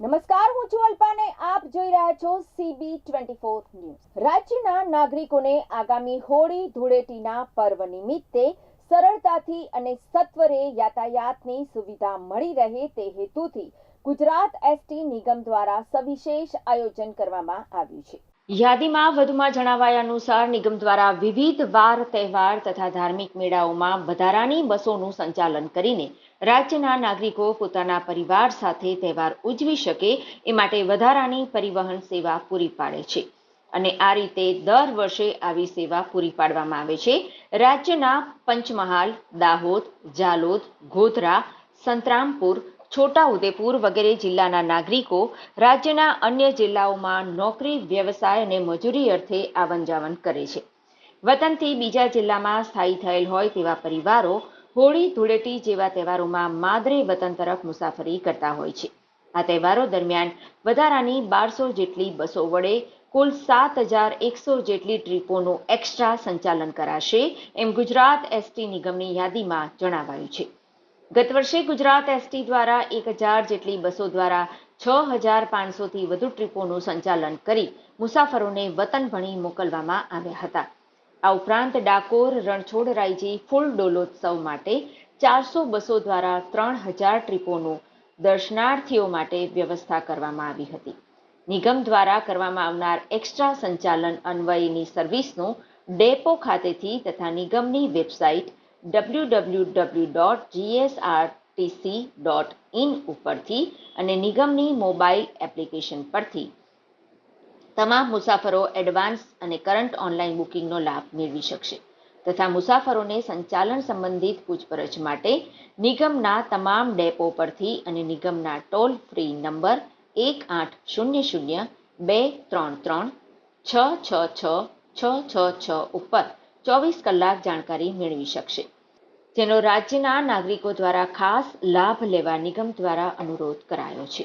નમસ્કાર, હું છું અલ્પાને. આપ જોઈ રહ્યા છો સીબી ટ્વેન્ટી ફોર ન્યૂઝ. રાજ્યના નાગરિકોને આગામી હોળી ધૂળેટીના પર્વ નિમિત્તે સરળતાથી અને સત્વરે યાતાયાતની સુવિધા મળી રહે તે હેતુથી ગુજરાત એસટી નિગમ દ્વારા સવિશેષ આયોજન કરવામાં આવ્યું છે. યાદીમાં વધુમાં જણાવાયા અનુસાર નિગમ દ્વારા વિવિધ વાર, તહેવાર તથા ધાર્મિક મેળાઓમાં વધારાની બસોનું સંચાલન કરીને રાજ્યના નાગરિકો પોતાના પરિવાર સાથે તહેવાર ઉજવી શકે એ માટે વધારાની પરિવહન સેવા પૂરી પાડે છે. અને આ રીતે દર વર્ષે આવી સેવા પૂરી પાડવામાં આવે છે. રાજ્યના પંચમહાલ, દાહોદ જાલોદ ગોધરા, સંતરામપુર છોટાઉદેપુર વગેરે જિલ્લાના નાગરિકો રાજ્યના અન્ય જિલ્લાઓમાં નોકરી, વ્યવસાય અને મજૂરી અર્થે આવન જાવન કરે છે. વતનથી બીજા જિલ્લામાં સ્થાયી થયેલ હોય તેવા પરિવારો હોળી, ધૂળેટી જેવા તહેવારોમાં માદરે વતન તરફ મુસાફરી કરતા હોય છે. આ તહેવારો દરમિયાન વધારાની બારસો જેટલી બસો વડે કુલ સાત હજાર એકસો જેટલી ટ્રીપોનું એક્સ્ટ્રા સંચાલન કરાશે, એમ ગુજરાત એસટી નિગમની યાદીમાં જણાવાયું છે. ગત વર્ષે ગુજરાત એસટી દ્વારા એક હજાર જેટલી બસો દ્વારા છ હજાર પાંચસોથી વધુ ટ્રીપોનું સંચાલન કરી મુસાફરોને વતન ભણી મોકલવામાં આવ્યા હતા. આ ઉપરાંત ડાકોર રણછોડરાયજી ફૂલ ડોલોત્સવ માટે ચારસો બસો દ્વારા ત્રણ હજાર ટ્રીપોનું દર્શનાર્થીઓ માટે વ્યવસ્થા કરવામાં આવી હતી. નિગમ દ્વારા કરવામાં આવનાર એક્સ્ટ્રા સંચાલન અન્વયની સર્વિસનું ડેપો ખાતેથી તથા નિગમની website W dot GSRTC dot in ઉપરથી અને નિગમની મોબાઈલ એપ્લિકેશન પરથી તમામ મુસાફરો એડવાન્સ અને કરંટ ઓનલાઈન બુકિંગનો લાભ મેળવી શકશે તથા મુસાફરોને સંચાલન સંબંધિત પૂછપરછ માટે નિગમના તમામ ડેપો પરથી અને નિગમના ટોલ ફ્રી નંબર એક આઠ શૂન્ય શૂન્ય બે ત્રણ ત્રણ છ છ છ છ છ છ ઉપર ચોવીસ કલાક જાણકારી મેળવી શકશે. જેનો રાજ્યના નાગરિકો દ્વારા ખાસ લાભ લેવા નિગમ દ્વારા અનુરોધ કરાયો છે.